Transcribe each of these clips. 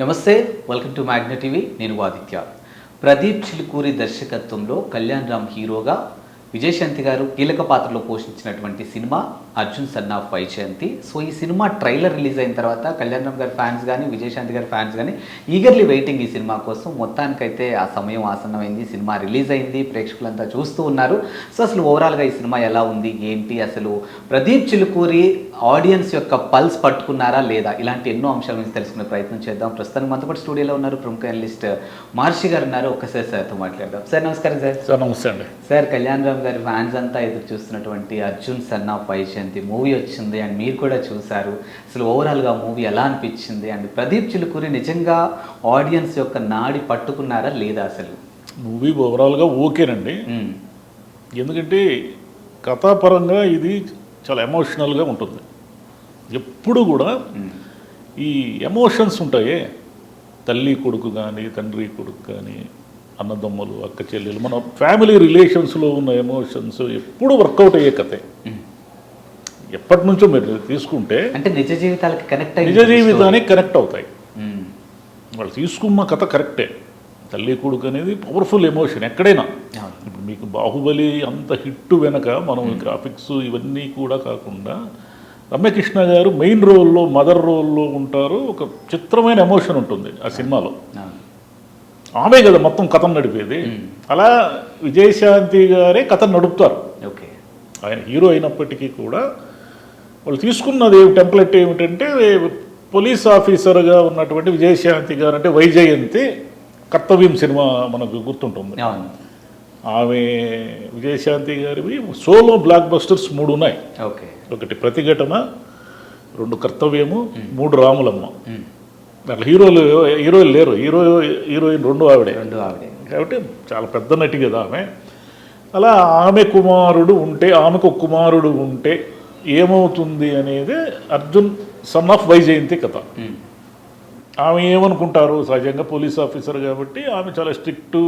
నమస్తే welcome to Magna TV నేను ఆదిత్య. ప్రదీప్ చిలుకూరి దర్శకత్వంలో కళ్యాణ్ రామ్ హీరోగా విజయశాంతి గారు కీలక పాత్రలో పోషించినటువంటి cinema Arjun son of Vyjayanthi so ఈ సినిమా ట్రైలర్ రిలీజ్ అయిన తర్వాత కళ్యాణ్ రామ్ గారి ఫ్యాన్స్ కానీ విజయశాంతి గారి ఫ్యాన్స్ కానీ ఈగర్లీ వెయిటింగ్ ఈ సినిమా కోసం. మొత్తానికైతే ఆ సమయం ఆసన్నమైంది. సినిమా రిలీజ్ అయింది. ప్రేక్షకులంతా చూస్తూ ఉన్నారు. సో అసలు ఓవరాల్గా ఈ సినిమా ఎలా ఉంది? ఏంటి? అసలు ప్రదీప్ చిలుకూరి ఆడియన్స్ యొక్క పల్స్ పట్టుకున్నారా లేదా? ఇలాంటి ఎన్నో అంశాల గురించి తెలుసుకునే ప్రయత్నం చేద్దాం. ప్రస్తుతానికి మనతో పాటు స్టూడియోలో ఉన్నారు ప్రముఖ అనలిస్ట్ మహర్షి గారు ఉన్నారు. ఒక్కసారి సార్తో మాట్లాడదాం. సార్ నమస్కారం సార్. సార్ నమస్తే అండి. సార్ కళ్యాణ్ రామ్ గారి ఫ్యాన్స్ అంతా ఎదురు చూస్తున్నటువంటి Arjun son of Vyjayanthi movie వచ్చింది అండ్ మీరు కూడా చూశారు. అసలు ఓవరాల్గా మూవీ ఎలా అనిపించింది? అండ్ ప్రదీప్ చిలుకూరి నిజంగా ఆడియన్స్ యొక్క నాడి పట్టుకున్నారా లేదా అసలు? మూవీ ఓవరాల్గా ఓకేనండి. మ్మ్. ఎందుకంటే కథాపరంగా ఇది చాలా ఎమోషనల్గా ఉంటుంది. ఎప్పుడు కూడా మ్మ్. ఈ ఎమోషన్స్ ఉంటాయే. తల్లి కొడుకు కానీ తండ్రి కొడుకు కానీ అన్నదమ్ములు అక్క చెల్లెలు మన ఫ్యామిలీ రిలేషన్స్లో ఉన్న ఎమోషన్స్ ఎప్పుడు వర్కౌట్ అయ్యే కథే. ఎప్పటి నుంచో మీరు తీసుకుంటే అంటే నిజ జీవితాలకి కనెక్ట్ నిజ జీవితానికి కనెక్ట్ అవుతాయి. వాళ్ళు తీసుకున్న కథ కరెక్టే తల్లి కొడుకు అనేది పవర్ఫుల్ ఎమోషన్ ఎక్కడైనా. ఇప్పుడు మీకు బాహుబలి అంత హిట్ వెనక మనం గ్రాఫిక్స్ ఇవన్నీ కూడా కాకుండా రమ్యకృష్ణ గారు మెయిన్ రోల్లో మదర్ రోల్లో ఉంటారు ఒక చిత్రమైన ఎమోషన్ ఉంటుంది ఆ సినిమాలో. ఆమె కదా మొత్తం కథను నడిపేది. అలా విజయశాంతి గారే కథను నడుపుతారు. ఓకే. ఆయన హీరో అయినప్పటికీ కూడా వాళ్ళు తీసుకున్నది టెంప్లెట్ ఏమిటంటే పోలీస్ ఆఫీసర్గా ఉన్నటువంటి విజయశాంతి గారు అంటే వైజయంతి కర్తవ్యం సినిమా మనకు గుర్తుంటుంది. ఆమె విజయశాంతి గారివి సోలో బ్లాక్ బస్టర్స్ మూడు ఉన్నాయి ఓకే. ఒకటి ప్రతిఘటన రెండు కర్తవ్యము మూడు రాములమ్మ. మ్మ్. దాంట్లో హీరోలు హీరోయిన్ లేరు. హీరో హీరోయిన్ రెండు ఆవిడే. రెండు ఆవిడే. కాబట్టి చాలా పెద్ద నటి కదా ఆమె. అలా ఆమె కుమారుడు ఉంటే ఆమెకు కుమారుడు ఉంటే ఏమవుతుంది అనేది అర్జున్ సన్ ఆఫ్ వైజయంతి కథ. ఆమె ఏమనుకుంటారు? సహజంగా పోలీస్ ఆఫీసర్ కాబట్టి ఆమె చాలా స్ట్రిక్ట్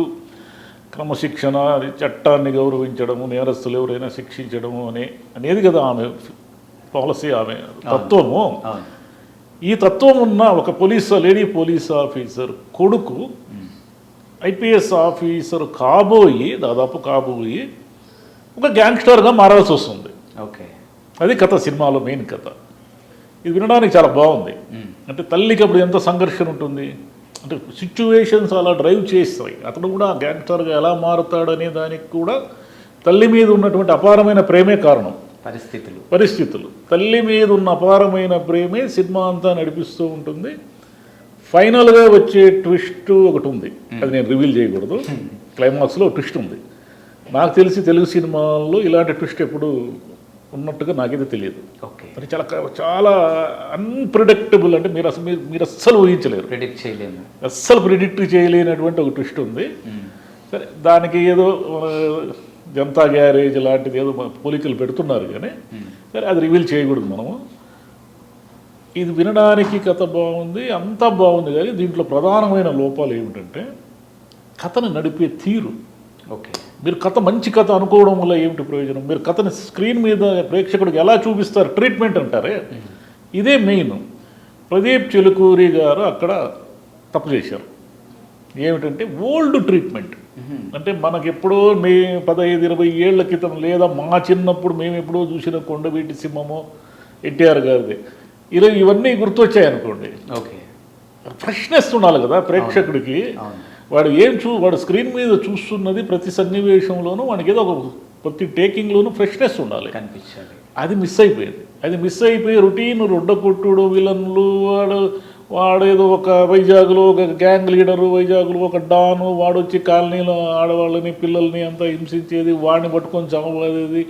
క్రమశిక్షణ చట్టాన్ని గౌరవించడము నేరస్తులు ఎవరైనా శిక్షించడము అనే అనేది కదా ఆమె పాలసీ ఆమె తత్వము. ఈ తత్వం ఉన్న ఒక పోలీస్ లేడీ పోలీస్ ఆఫీసర్ కొడుకు ఐపీఎస్ ఆఫీసర్ కాబోయి దాదాపు కాబోయి ఒక గ్యాంగ్స్టర్గా మారాల్సి వస్తుంది. ఓకే. అది కథ సినిమాలో మెయిన్ కథ. ఇది వినడానికి చాలా బాగుంది. అంటే తల్లికి అప్పుడు ఎంత సంఘర్షణ ఉంటుంది? అంటే సిచ్యువేషన్స్ అలా డ్రైవ్ చేస్తాయి. అతను కూడా గ్యాంగ్స్టర్గా ఎలా మారుతాడనే దానికి కూడా తల్లి మీద ఉన్నటువంటి అపారమైన ప్రేమే కారణం. పరిస్థితులు. పరిస్థితులు. తల్లి మీద ఉన్న అపారమైన ప్రేమే సినిమా అంతా నడిపిస్తూ ఉంటుంది. ఫైనల్గా వచ్చే ట్విస్ట్ ఒకటి ఉంది. అది నేను రివీల్ చేయకూడదు. క్లైమాక్స్లో ట్విస్ట్ ఉంది. నాకు తెలిసి తెలుగు సినిమాల్లో ఇలాంటి ట్విస్ట్ ఎప్పుడు ఉన్నట్టుగా నాకైతే తెలియదు. ఓకే. అది చాలా చాలా అన్ప్రిడిక్టబుల్ అంటే మీరు అసలు మీరు అస్సలు ఊహించలేరు. ప్రిడిక్ట్ చేయలేము. అస్సలు ప్రిడిక్ట్ చేయలేనటువంటి ఒక ట్విస్ట్ ఉంది. మ్మ్. సరే దానికి ఏదో జనతా గ్యారేజ్ లాంటిది ఏదో పోలికలు పెడుతున్నారు కానీ. సరే అది రివీల్ చేయకూడదు మనము. ఇది వినడానికి కథ బాగుంది అంతా బాగుంది కానీ దీంట్లో ప్రధానమైన లోపాలు ఏమిటంటే కథను నడిపే తీరు. ఓకే. మీరు కథ మంచి కథ అనుకోవడం వల్ల ఏమిటి ప్రయోజనం? మీరు కథని స్క్రీన్ మీద ప్రేక్షకుడికి ఎలా చూపిస్తారు? ట్రీట్మెంట్ అంటారే? ఇదే మెయిన్. ప్రదీప్ చెలుకూరి గారు అక్కడ తప్పు చేశారు. ఏమిటంటే ఓల్డ్ ట్రీట్మెంట్. అంటే మనకి ఎప్పుడో మే పదహైదు ఇరవై ఏళ్ళ క్రితం లేదా మా చిన్నప్పుడు మేము ఎప్పుడో చూసిన కొండవీటి సింహము ఎన్టీఆర్ గారిది. ఇలా ఇవన్నీ గుర్తొచ్చాయి అనుకోండి ఓకే. ఫ్రెష్నెస్ ఉండాలి కదా ప్రేక్షకుడికి. వాడు ఏం చూ వాడు స్క్రీన్ మీద చూస్తున్నది ప్రతి సన్నివేశంలోనూ వాడికి ఏదో ఒక ప్రతి టేకింగ్లోనూ ఫ్రెష్నెస్ ఉండాలి. కనిపించాలి. అది మిస్ అయిపోయింది. అది మిస్ అయిపోయి రొటీన్ రొడ్డకొట్టుడు విలన్లు వాడు వాడు ఏదో ఒక వైజాగ్లో ఒక గ్యాంగ్ లీడరు వైజాగ్లో ఒక డాను వాడు వచ్చి కాలనీలో ఆడవాళ్ళని పిల్లల్ని అంతా హింసించేది వాడిని పట్టుకొని చావబాదేది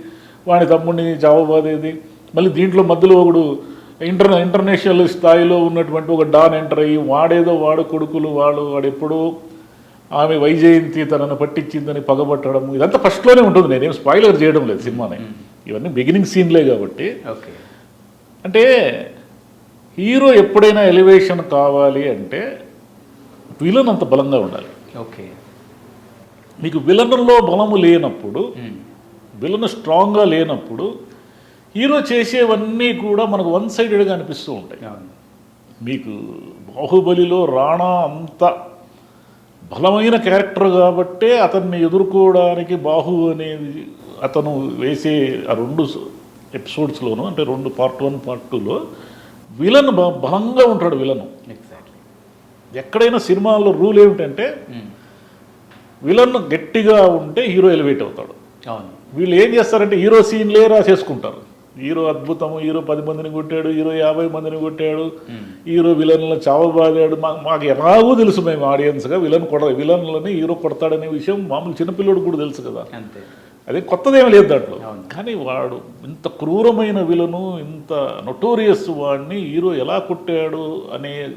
వాడి తమ్ముడిని చావబాదేది మళ్ళీ దీంట్లో మధ్యలో ఒకడు ఇంటర్ ఇంటర్నేషనల్ స్థాయిలో ఉన్నటువంటి ఒక డాన్ ఎంటర్ అయ్యి వాడేదో వాడు కొడుకులు వాడు వాడు ఎప్పుడో ఆమె వైజయంతి తనను పట్టించిందని పగబట్టడం ఇదంతా ఫస్ట్లోనే ఉంటుంది. నేనేం స్పాయిలర్ చేయడం లేదు సినిమాని. ఇవన్నీ బిగినింగ్ సీన్లే కాబట్టి. ఓకే. అంటే హీరో ఎప్పుడైనా ఎలివేషన్ కావాలి అంటే విలన్ అంత బలంగా ఉండాలి. ఓకే. మీకు విలన్లో బలము లేనప్పుడు. విలన్ స్ట్రాంగ్గా లేనప్పుడు హీరో చేసేవన్నీ కూడా మనకు వన్ సైడెడ్గా అనిపిస్తూ ఉంటాయి. మీకు బాహుబలిలో రాణా అంత బలమైన క్యారెక్టర్ కాబట్టే అతన్ని ఎదుర్కోవడానికి బాహు అనేది అతను వేసే ఆ రెండు ఎపిసోడ్స్లోనూ అంటే రెండు పార్ట్ వన్ పార్ట్ టూలో విలన్ బలంగా ఉంటాడు విలను. ఎగ్జాక్ట్లీ ఎక్కడైనా సినిమాల్లో రూల్ ఏమిటంటే విలన్ గట్టిగా ఉంటే హీరో ఎలివేట్ అవుతాడు. అవును. వీళ్ళు ఏం చేస్తారంటే హీరో సీన్లే రాసేసుకుంటారు. హీరో అద్భుతము హీరో పది మందిని కొట్టాడు హీరో యాభై మందిని కొట్టాడు హీరో విలన్లను చావబాదాడు. మా మాకు ఎలాగో తెలుసు మేము ఆడియన్స్గా విలన్ కొడ విలన్లని హీరో కొడతాడనే విషయం మామూలు చిన్నపిల్లడు కూడా తెలుసు కదా. అంతే. అదే కొత్తదేం లేదు దాంట్లో. కానీ వాడు ఇంత క్రూరమైన విలను ఇంత నొటోరియస్ వాడిని హీరో ఎలా కొట్టాడు అనే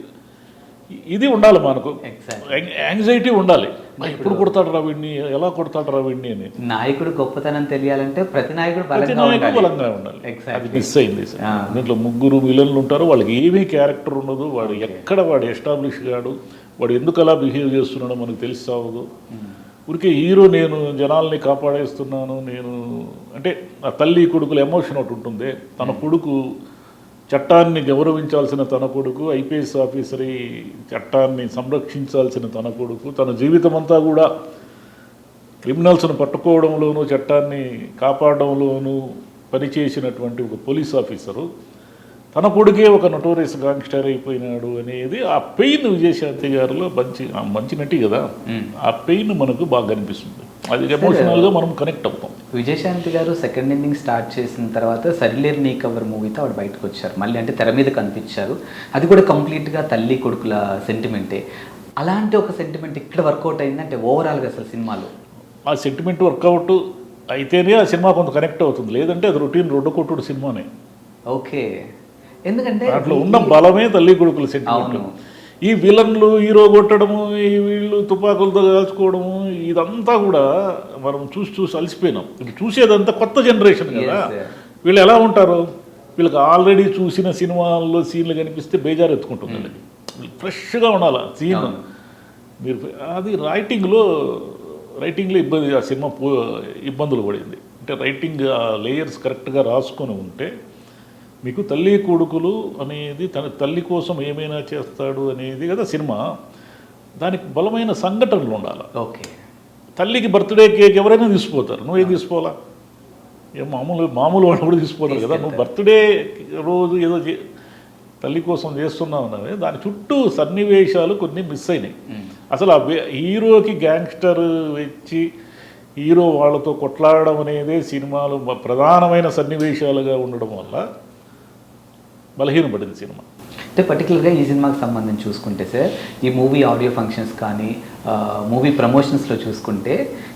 ఇది ఉండాలి మనకు. ఎగ్జాక్ట్ యాంగ్జైటీ ఉండాలి. ఎప్పుడు కొడతాడు రా వీడిని? ఎలా కొడతాడు రా వీడిని? అని. నాయకుడు గొప్పతనం తెలియాలంటే ప్రతి నాయకుడు ప్రతి బలంగా నాయకుడు ఉండాలి. బలంగా ఉండాలి. అది మిస్ అయింది. దీంట్లో ముగ్గురు విలన్లు ఉంటారు వాళ్ళకి ఏమీ క్యారెక్టర్ ఉండదు. వాడు ఎక్కడ వాడు ఎస్టాబ్లిష్ కాడు వాడు ఎందుకు అలా బిహేవ్ చేస్తున్నాడో మనకు తెలిసి సావదు ఊరికే హీరో నేను జనాల్ని కాపాడేస్తున్నాను నేను అంటే ఆ తల్లి కొడుకుల ఎమోషన్ ఒకటి ఉంటుంది. తన కొడుకు చట్టాన్ని గౌరవించాల్సిన తన కొడుకు ఐపీఎస్ ఆఫీసర్ చట్టాన్ని సంరక్షించాల్సిన తన కొడుకు తన జీవితం అంతా కూడా క్రిమినల్స్ను పట్టుకోవడంలోనూ చట్టాన్ని కాపాడడంలోనూ పనిచేసినటువంటి ఒక పోలీస్ ఆఫీసరు. తన కొడుకే ఒక నటోరియస్ గాంగ్స్టర్ అయిపోయినాడు అనేది ఆ పెయిన్ విజయశాంతి గారిలో మంచి మంచి నటి కదా. ఆ పెయిన్ మనకు బాగా కనిపిస్తుంది. అది ఎమోషనల్గా మనం కనెక్ట్ అవుతాం. విజయశాంతి గారు సెకండ్ ఇన్నింగ్ స్టార్ట్ చేసిన తర్వాత సరిలేరు నీ కవర్ మూవీతో ఆవిడ బయటకు వచ్చారు. మళ్ళీ అంటే తెర మీద కనిపించారు. అది కూడా కంప్లీట్గా తల్లి కొడుకుల సెంటిమెంటే అలాంటి ఒక సెంటిమెంట్ ఇక్కడ వర్కౌట్ అయిందంటే ఓవరాల్గా అసలు సినిమాలో? ఆ సెంటిమెంట్ వర్కౌట్ అయితేనే ఆ సినిమా కొంత కనెక్ట్ అవుతుంది. లేదంటే అది రొటీన్ రెండు కొట్టుడు సినిమానే. ఓకే. ఎందుకంటే దాంట్లో ఉన్న బలమే తల్లి కొడుకుల సెంటిమెంట్ అవును. ఈ విలన్లు హీరో కొట్టడము ఈ వీళ్ళు తుపాకులతో కాల్చుకోవడము ఇదంతా కూడా మనం చూసి చూసి అలసిపోయినాం. ఇప్పుడు చూసేదంతా కొత్త జనరేషన్ కదా. వీళ్ళు ఎలా ఉంటారు? వీళ్ళకి ఆల్రెడీ చూసిన సినిమాల్లో సీన్లు కనిపిస్తే బేజారు ఎత్తుకుంటుంది వీళ్ళకి వీళ్ళు ఫ్రెష్గా ఉండాలి సీన్. మీరు అది రైటింగ్లో రైటింగ్లో ఇబ్బంది ఆ సినిమా పో ఇబ్బందులు పడింది. అంటే రైటింగ్ ఆ లేయర్స్ కరెక్ట్గా రాసుకొని ఉంటే మీకు తల్లి కొడుకులు అనేది తన తల్లి కోసం ఏమైనా చేస్తాడు అనేది కదా సినిమా. దానికి బలమైన సంఘటనలు ఉండాలి. ఓకే. తల్లికి బర్త్డే కేక్ ఎవరైనా తీసిపోతారు నువ్వేం తీసుకోవాలా? ఏ మామూలు మామూలు వాళ్ళు కూడా తీసిపోతారు కదా. నువ్వు బర్త్డే రోజు ఏదో తల్లి కోసం చేస్తున్నావు అన్నది దాని చుట్టూ సన్నివేశాలు కొన్ని మిస్ అయినాయి. అసలు ఆ హీరోకి గ్యాంగ్స్టర్ వచ్చి హీరో వాళ్ళతో కొట్లాడడం అనేదే సినిమాలు ప్రధానమైన సన్నివేశాలుగా ఉండడం వల్ల బలహీనపడింది సినిమా. అంటే పర్టికులర్గా ఈ సినిమాకి సంబంధించి చూసుకుంటే సార్ ఈ మూవీ ఆడియో ఫంక్షన్స్ కానీ మూవీ ప్రమోషన్స్లో చూసుకుంటే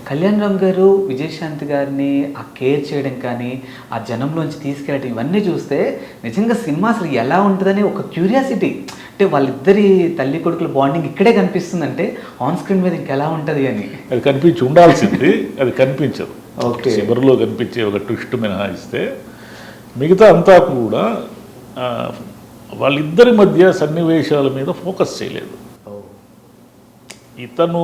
కళ్యాణ్ రామ్ గారు విజయశాంతి గారిని ఆ కేర్ చేయడం కానీ ఆ జనంలోంచి తీసుకెళ్ళడం ఇవన్నీ చూస్తే నిజంగా సినిమా అసలు ఎలా ఉంటుందని ఒక క్యూరియాసిటీ అంటే వాళ్ళిద్దరి తల్లి కొడుకుల బాండింగ్ ఇక్కడే కనిపిస్తుందంటే ఆన్ స్క్రీన్ మీద ఇంకెలా ఉంటుంది అని. అది కనిపించి ఉండాల్సింది అది కనిపించదు. ఓకే. చివరిలో కనిపించే ఒక ట్విస్ట్ మినహాయిస్తే మిగతా అంతా కూడా వాళ్ళిద్దరి మధ్య సన్నివేశాల మీద ఫోకస్ చేయలేదు. ఇతను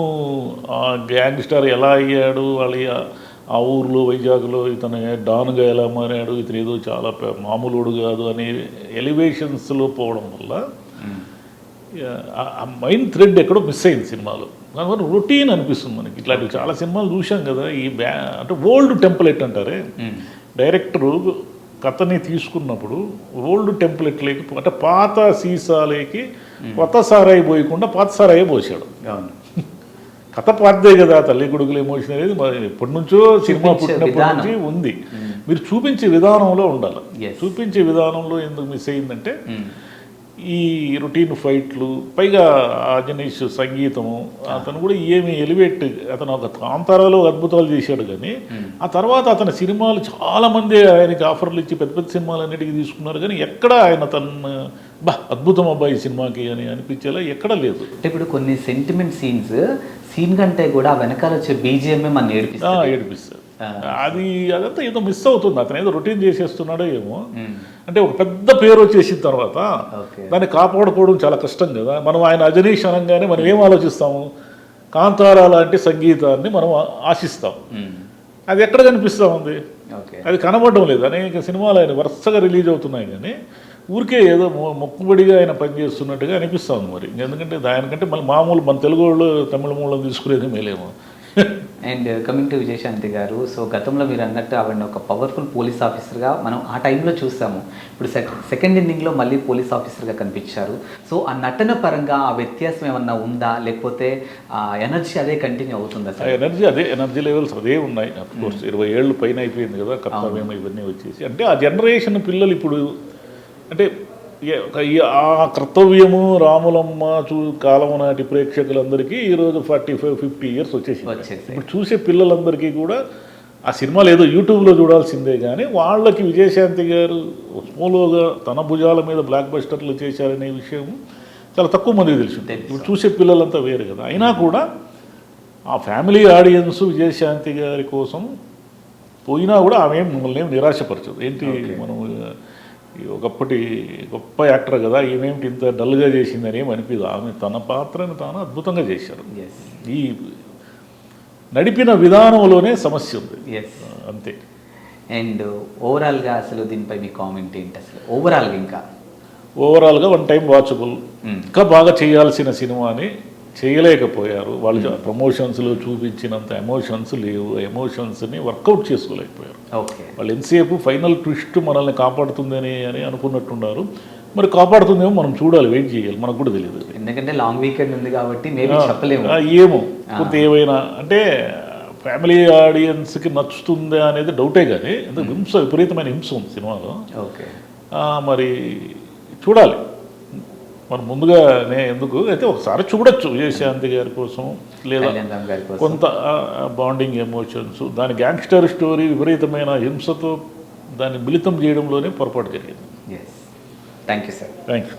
ఆ గ్యాంగ్స్టర్ ఎలా అయ్యాడు వాళ్ళ ఆ- ఊర్లో వైజాగ్లో ఇతను డాన్గా ఎలా మారాడు ఇతను ఏదో చాలా మామూలుడు కాదు అనే ఎలివేషన్స్లో పోవడం వల్ల ఆ- ఆ మైండ్ థ్రెడ్ ఎక్కడో మిస్ అయింది సినిమాలో. దానివల్ల రొటీన్ అనిపిస్తుంది మనకి. ఇట్లాంటివి చాలా సినిమాలు చూసాం కదా ఈ బ్యా అంటే ఓల్డ్ టెంప్లెట్ అంటారే. డైరెక్టరు కథని తీసుకున్నప్పుడు ఓల్డ్ టెంప్లెట్లోకి అంటే పాత సీసాలకి కొత్త సారాయి పోయకుండా పాత సారాయి పోసాడు కథ పాతదే కదా తల్లి కొడుకుల ఎమోషన్ అనేది మరి ఎప్పటి నుంచో సినిమా పుట్టినప్పటి. నుంచి ఉంది మీరు చూపించే విధానంలో ఉండాలి. చూపించే విధానంలో ఎందుకు మిస్ అయిందంటే. ఈ రొటీన్ ఫైట్లు పైగా ఆంజనేష్ సంగీతము అతను కూడా ఏమి ఎలివేట్ అతను ఒక కాంతారాలో అద్భుతాలు చేశాడు కానీ ఆ తర్వాత అతని సినిమాలు చాలా మంది ఆయనకి ఆఫర్లు ఇచ్చి పెద్ద పెద్ద సినిమాలు అన్నిటికీ తీసుకున్నారు కానీ ఎక్కడ ఆయన తన బా అద్భుతం అబ్బాయి సినిమాకి అని అనిపించేలా ఎక్కడ లేదు. అంటే ఇప్పుడు కొన్ని సెంటిమెంట్ సీన్స్ సీన్ కంటే కూడా వెనకాల వచ్చే బీజిఎంఏ మన ఆ, ఏడిపిస్తుంది ఏడిపిస్తారు అది అదంతా ఏదో మిస్ అవుతుంది. అతను ఏదో రొటీన్ చేసేస్తున్నాడో ఏమో. అంటే ఒక పెద్ద పేరు వచ్చేసిన తర్వాత దాన్ని కాపాడుకోవడం చాలా కష్టం కదా. మనం ఆయన అజనీష్ అనగానే మనం ఏం ఆలోచిస్తాము? కాంతారా లాంటి సంగీతాన్ని మనం ఆశిస్తాం అది ఎక్కడ కనిపిస్తూ ఉంది? అది కనబడడం లేదు. అనేక సినిమాలు ఆయన వరుసగా రిలీజ్ అవుతున్నాయి కానీ ఊరికే ఏదో మొక్కుబడిగా ఆయన పనిచేస్తున్నట్టుగా అనిపిస్తుంది మరి. ఎందుకంటే దానికంటే మళ్ళీ మామూలు మన తెలుగు వాళ్ళు తమిళ మూలం తీసుకునేది మేలేమో. And coming to Vijayashanti garu so గతంలో మీరు అన్నట్టు ఆవిడ ఒక పవర్ఫుల్ పోలీస్ ఆఫీసర్గా మనం ఆ టైంలో చూసాము. ఇప్పుడు సెకండ్ ఇన్నింగ్లో మళ్ళీ పోలీస్ ఆఫీసర్గా కనిపించారు. సో ఆ నటన పరంగా ఆ వ్యత్యాసం ఏమన్నా ఉందా? లేకపోతే ఆ ఎనర్జీ అదే కంటిన్యూ అవుతుందా సార్? ఎనర్జీ అదే ఎనర్జీ లెవెల్స్ అదే ఉన్నాయి. కోర్స్ ఇరవై ఏళ్ళు పైన అయిపోయింది కదా కర్తవ్యం ఇవన్నీ వచ్చేసి. అంటే ఆ జనరేషన్ పిల్లలు ఇప్పుడు అంటే ఆ కర్తవ్యము రాములమ్మ చూ కాలం నాటి ప్రేక్షకులందరికీ ఈరోజు ఫార్టీ ఫైవ్ ఫిఫ్టీ ఇయర్స్ వచ్చేసి వచ్చేసాయి. ఇప్పుడు చూసే పిల్లలందరికీ కూడా ఆ సినిమాలు ఏదో యూట్యూబ్లో చూడాల్సిందే కానీ వాళ్ళకి విజయశాంతి గారు స్మూలోగా తన భుజాల మీద బ్లాక్ బస్టర్లు చేశారనే విషయం చాలా తక్కువ మందికి తెలిసి. ఇప్పుడు చూసే పిల్లలంతా వేరు కదా. అయినా కూడా ఆ ఫ్యామిలీ ఆడియన్స్ విజయశాంతి గారి కోసం పోయినా కూడా ఆమె మమ్మల్ని నిరాశపరచదు. ఏంటి మనం ఒకప్పటి గొప్ప యాక్టర్ కదా ఈమెమిటి ఇంత డల్గా చేసిందని ఏం అనిపించదు ఆమె తన పాత్రను తాను అద్భుతంగా చేశారు. ఈ నడిపిన విధానంలోనే సమస్య ఉంది. అంతే. అండ్ ఓవరాల్గా అసలు దీనిపై మీ కామెంట్ ఏంటి అసలు? ఓవరాల్గా ఇంకా? ఓవరాల్గా వన్ టైం వాచబుల్. ఇంకా బాగా చేయాల్సిన సినిమాని చేయలేకపోయారు. వాళ్ళు ప్రమోషన్స్లో చూపించినంత ఎమోషన్స్ లేవు. ఎమోషన్స్ని వర్కౌట్ చేసుకోలేకపోయారు. ఓకే. వాళ్ళు ఎంతసేపు ఫైనల్ ట్విస్ట్ మనల్ని కాపాడుతుందని అని అనుకున్నట్టున్నారు. మరి కాపాడుతుందేమో మనం చూడాలి వెయిట్ చేయాలి. మనకు కూడా తెలియదు ఎందుకంటే లాంగ్ వీకెండ్ ఉంది కాబట్టి ఏమో. కొంత ఏమైనా అంటే ఫ్యామిలీ ఆడియన్స్కి నచ్చుతుందా అనేది డౌటే కానీ ఎందుకు హింస విపరీతమైన హింస ఉంది సినిమాలో. ఓకే. మరి చూడాలి. మరి ముందుగా నే ఎందుకు? అయితే ఒకసారి చూడొచ్చు విజయశాంతి గారి కోసం లేదా కొంత బాండింగ్ ఎమోషన్స్ దాని గ్యాంగ్స్టర్ స్టోరీ విపరీతమైన హింసతో దాన్ని మిళితం చేయడంలోనే పొరపాటు జరిగింది. Thank you sir thank you